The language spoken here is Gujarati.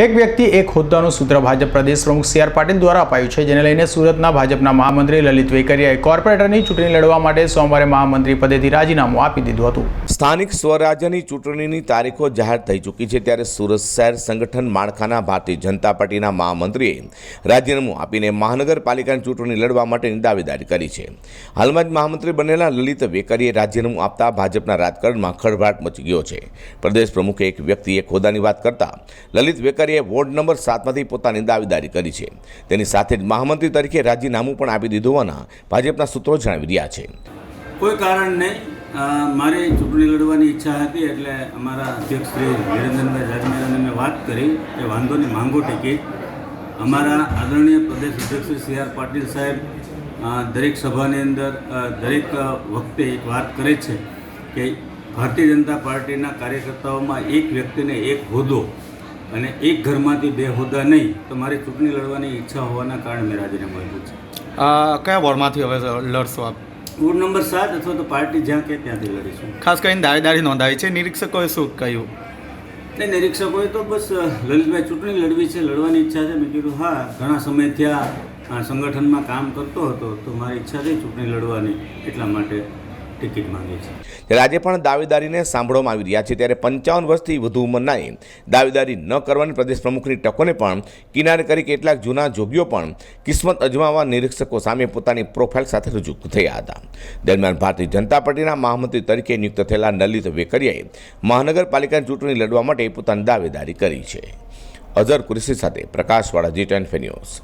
એક વ્યક્તિ, એક હોદ્દાનું સૂત્ર ભાજપ પ્રદેશ પ્રમુખ સી આર પાટીલ દ્વારા અપાયું છે, જેને લઈને સુરતના ભાજપના મહામંત્રી લલિત વેકરિયાએ કોર્પોરેટરની ચૂંટણી લડવા માટે સોમવારે મહામંત્રી પદેથી રાજીનામું આપી દીધું હતું. સ્થાનિક સ્વરાજ્યની ચૂંટણીની તારીખો જાહેર થઈ ચૂકી છે, ત્યારે સુરત શહેર સંગઠન માળખાના ભારતીય જનતા પાર્ટીના મહામંત્રીએ રાજીનામું આપીને મહાનગરપાલિકાની ચૂંટણી લડવા માટેની દાવેદારી કરી છે. હાલમાં જ મહામંત્રી બનેલા લલિત વેકરીએ રાજીનામું આપતા ભાજપના રાજકારણમાં ખળભળાટ મચી ગયો છે. પ્રદેશ પ્રમુખે એક વ્યક્તિ ખોદાની વાત કરતા લલિત વેકરીએ વોર્ડ નંબર સાતમાંથી પોતાની દાવેદારી કરી છે. તેની સાથે જ મહામંત્રી તરીકે રાજીનામું પણ આપી દીધું હોવાના ભાજપના સૂત્રો જણાવી રહ્યા છે. કોઈ કારણ નહીં. મારી ચૂંટણી લડવાની ઈચ્છા હતી એટલે અમારા અધ્યક્ષ શ્રી વિરેન્દ્રભાઈ રાજમેરાને મેં વાત કરી. કે વાંધો નહીં માંગો ટિકિટ અમારા આદરણીય પ્રદેશ અધ્યક્ષ શ્રી સી આર પાટીલ સાહેબ દરેક સભાની અંદર દરેક વખતે એક વાત કરે છે કે ભારતીય જનતા પાર્ટીના કાર્યકર્તાઓમાં એક વ્યક્તિને એક હોદ્દો અને એક ઘરમાંથી બે હોદ્દા નહીં તો મારી ચૂંટણી લડવાની ઈચ્છા હોવાના કારણે મેં રાજીનામું આપ્યું છે. કયા વોર્ડમાંથી હવે લડશો આપ? વોર્ડ નંબર સાત અથવા તો પાર્ટી જ્યાં કે ત્યાંથી લડીશું. ખાસ કરીને દાવેદારી નોંધાવી છે. નિરીક્ષકોએ શું કહ્યું? ને નિરીક્ષકોએ તો બસ લલિતભાઈ ચૂંટણી લડવી છે લડવાની ઈચ્છા છે. મેં કીધું હા ઘણા સમયથી આ આ સંગઠનમાં કામ કરતો હતો તો મારી ઈચ્છા થઈ ચૂંટણી લડવાની એટલા માટે. ટિકિટ માંગી છે. ત્યારે આજે પણ દાવેદારીને સાંભળવામાં આવી રહ્યા છે, ત્યારે પંચાવન વર્ષથી વધુ ઉંમરનાએ દાવેદારી ન કરવાની પ્રદેશ પ્રમુખની ટકોને પણ કિનારે કરી કેટલાક જૂના જોગીઓ પણ કિસ્મત અજમાવવા નિરીક્ષકો સામે પોતાની પ્રોફાઇલ સાથે રજૂ થયા હતા. દરમિયાન ભારતીય જનતા પાર્ટીના મહામંત્રી તરીકે નિયુક્ત થયેલા નલિત વેકરિયાએ મહાનગરપાલિકાની ચૂંટણી લડવા માટે પોતાની દાવેદારી કરી છે. અઝર કુરેશી સાથે પ્રકાશવાળા જી ટેન ન્યૂઝ